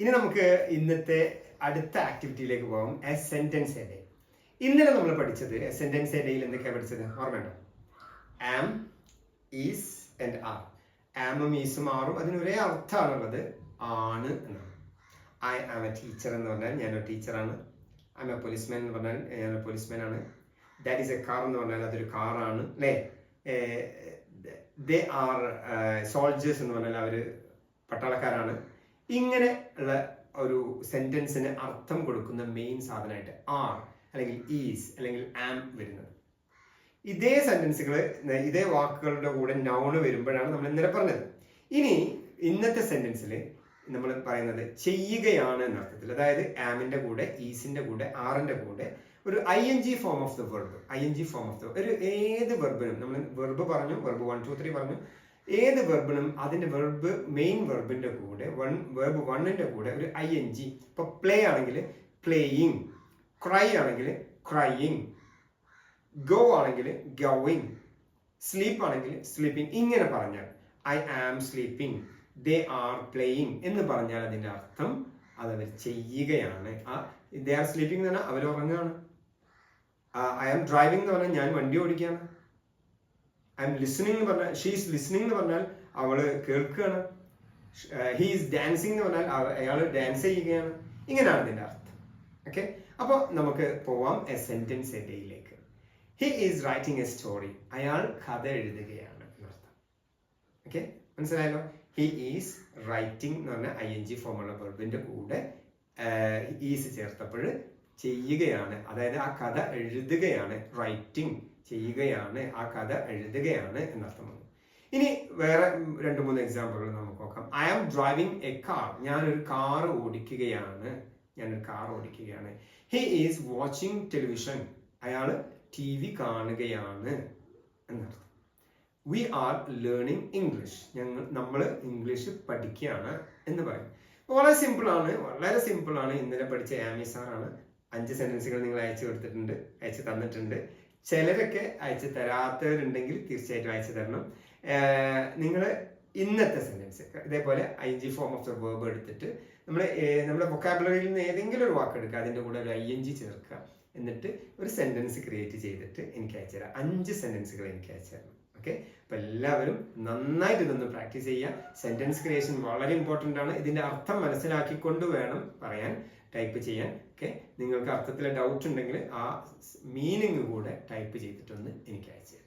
ഇനി നമുക്ക് ഇന്നത്തെ അടുത്ത ആക്ടിവിറ്റിയിലേക്ക് പോകാം എ സെന്റൻസ് എഡേ ഇന്നലെ നമ്മൾ പഠിച്ചത് എ സെന്റൻസ് എഡേയിൽ ഡേയിൽ എന്തൊക്കെയാണ് പഠിച്ചത്? ഓർമ്മയുണ്ടോ? ആം ഈസ് ആൻഡ് ആർ ആമും ഈസും ആറും അതിന് ഒരേ അർത്ഥമാണുള്ളത്. ആണ് എന്നാണ്. ഐ ആം എ ടീച്ചർ എന്ന് പറഞ്ഞാൽ ഞാനൊരു ടീച്ചറാണ്. ഐ എം എ പോലീസ്മാൻ എന്ന് പറഞ്ഞാൽ ഞാനൊരു പോലീസ്മാൻ ആണ്. ദാറ്റ് ഈസ് എ കാർ എന്ന് പറഞ്ഞാൽ അതൊരു കാറാണ് അല്ലേ ദേ ആർ സോൾജേഴ്സ് എന്ന് പറഞ്ഞാൽ അവർ പട്ടാളക്കാരാണ്. ഇങ്ങനെ ഉള്ള ഒരു സെന്റൻസിന് അർത്ഥം കൊടുക്കുന്ന മെയിൻ സാധനമായിട്ട് ആർ അല്ലെങ്കിൽ ഈസ് അല്ലെങ്കിൽ ആം വരുന്നത്. ഇതേ സെന്റൻസുകൾ ഇതേ വാക്കുകളുടെ കൂടെ നൗണ് വരുമ്പോഴാണ് നമ്മൾ ഇന്നലെ പറഞ്ഞത്. ഇനി ഇന്നത്തെ സെന്റൻസിൽ നമ്മൾ പറയുന്നത് ചെയ്യുകയാണ് എന്ന അർത്ഥത്തിൽ. അതായത് ആമിന്റെ കൂടെ ഈസിന്റെ കൂടെ ആറിന്റെ കൂടെ ഒരു I N G form of the verb I N G form of the ഒരു ഏത് വെർബിനും നമ്മൾ വെർബ് പറഞ്ഞു വെർബ് വൺ ടു ത്രീ പറഞ്ഞു. ഏത് വെർബിനും അതിന്റെ വെർബ് മെയിൻ വെർബിന്റെ കൂടെ വൺ വെർബ് വണ്ണിന്റെ കൂടെ ഒരു ഐ എൻ ജി ഇപ്പൊ പ്ലേ ആണെങ്കിൽ പ്ലേയിങ് ക്രൈ ആണെങ്കിൽ ക്രൈയിങ് ഗോ ആണെങ്കിൽ ഗോയിങ് സ്ലീപ്പ് ആണെങ്കിൽ സ്ലീപ്പിംഗ് ഇങ്ങനെ പറഞ്ഞാൽ I am sleeping they are playing എന്ന് പറഞ്ഞാൽ അതിന്റെ അർത്ഥം അത് അവർ ചെയ്യുകയാണ്. ആ ദേ ആർ സ്ലീപ്പിംഗ് എന്ന് പറഞ്ഞാൽ അവർ ഉറങ്ങുകയാണ്. ഐ ആം ഡ്രൈവിംഗ് എന്ന് പറഞ്ഞാൽ ഞാൻ വണ്ടി ഓടിക്കുകയാണ്. ഐ എം ലിസണിംഗ് എന്ന് പറഞ്ഞാൽ ഷീസ് ലിസണിംഗ് എന്ന് പറഞ്ഞാൽ അവൾ കേൾക്കുകയാണ്. ഹീ ഈസ് ഡാൻസിങ് എന്ന് പറഞ്ഞാൽ അയാൾ ഡാൻസ് ചെയ്യുകയാണ്. ഇങ്ങനെയാണ് ഇതിന്റെ അർത്ഥം. ഓക്കെ അപ്പോൾ നമുക്ക് പോവാം a sentence a ഡേയിലേക്ക് he is writing a story അയാൾ കഥ എഴുതുകയാണ് എന്നർത്ഥം ഓക്കെ മനസ്സിലായല്ലോ? ഹി ഈസ് റൈറ്റിംഗ് എന്ന് പറഞ്ഞ ഐ എൻ ജി ഫോമുള്ള വെർബിന്റെ കൂടെ ഈസ് ചേർത്തപ്പോൾ ചെയ്യുകയാണ്. അതായത് ആ കഥ എഴുതുകയാണ്. റൈറ്റിംഗ് ചെയ്യുകയാണ്. ആ കഥ എഴുതുകയാണ് എന്നർത്ഥം ഇനി വേറെ രണ്ട് മൂന്ന് എക്സാമ്പിളുകൾ നമുക്ക് നോക്കാം. I am driving a car ഞാനൊരു കാർ ഓടിക്കുകയാണ്. ഞാനൊരു കാർ ഓടിക്കുകയാണ്. ഹി ഈസ് വാച്ചിങ് ടെലിവിഷൻ അയാൾ ടി വി കാണുകയാണ് എന്നർത്ഥം. വി ആർ ലേണിംഗ് ഇംഗ്ലീഷ് ഞങ്ങൾ നമ്മൾ ഇംഗ്ലീഷ് പഠിക്കുകയാണ് എന്ന് പറയും. വളരെ സിമ്പിൾ ആണ്. വളരെ സിമ്പിൾ ആണ്. ഇന്നലെ പഠിച്ച ആമി സാറാണ് അഞ്ച് സെന്റൻസുകൾ നിങ്ങൾ അയച്ചു കൊടുത്തിട്ടുണ്ട് അയച്ചു തന്നിട്ടുണ്ട്. ചിലരൊക്കെ അയച്ചു തരാത്തവരുണ്ടെങ്കിൽ തീർച്ചയായിട്ടും അയച്ചു തരണം. നിങ്ങൾ ഇന്നത്തെ സെന്റൻസ് ഇതേപോലെ I G form of the verb എടുത്തിട്ട് നമ്മൾ നമ്മുടെ വൊക്കാബുലറിയിൽ നിന്ന് ഏതെങ്കിലും ഒരു വാക്ക് എടുക്കുക അതിന്റെ കൂടെ ഒരു ഐ എൻ ജി ചേർക്കുക. എന്നിട്ട് ഒരു സെന്റൻസ് ക്രിയേറ്റ് ചെയ്തിട്ട് എനിക്ക് അയച്ചു തരാം. അഞ്ച് സെന്റൻസുകൾ എനിക്ക് അയച്ചു തരണം. ഓക്കെ? അപ്പൊ എല്ലാവരും നന്നായിട്ട് ഇതൊന്ന് പ്രാക്ടീസ് ചെയ്യുക. സെന്റൻസ് ക്രിയേഷൻ വളരെ ഇമ്പോർട്ടന്റ് ആണ്. ഇതിന്റെ അർത്ഥം മനസ്സിലാക്കിക്കൊണ്ട് വേണം പറയാൻ. ടൈപ്പ് ചെയ്യാൻ. ഓക്കെ നിങ്ങൾക്ക് അർത്ഥത്തിലെ ഡൗട്ട് ഉണ്ടെങ്കിൽ ആ മീനിങ് കൂടെ ടൈപ്പ് ചെയ്തിട്ടൊന്ന് എനിക്ക് അയച്ചു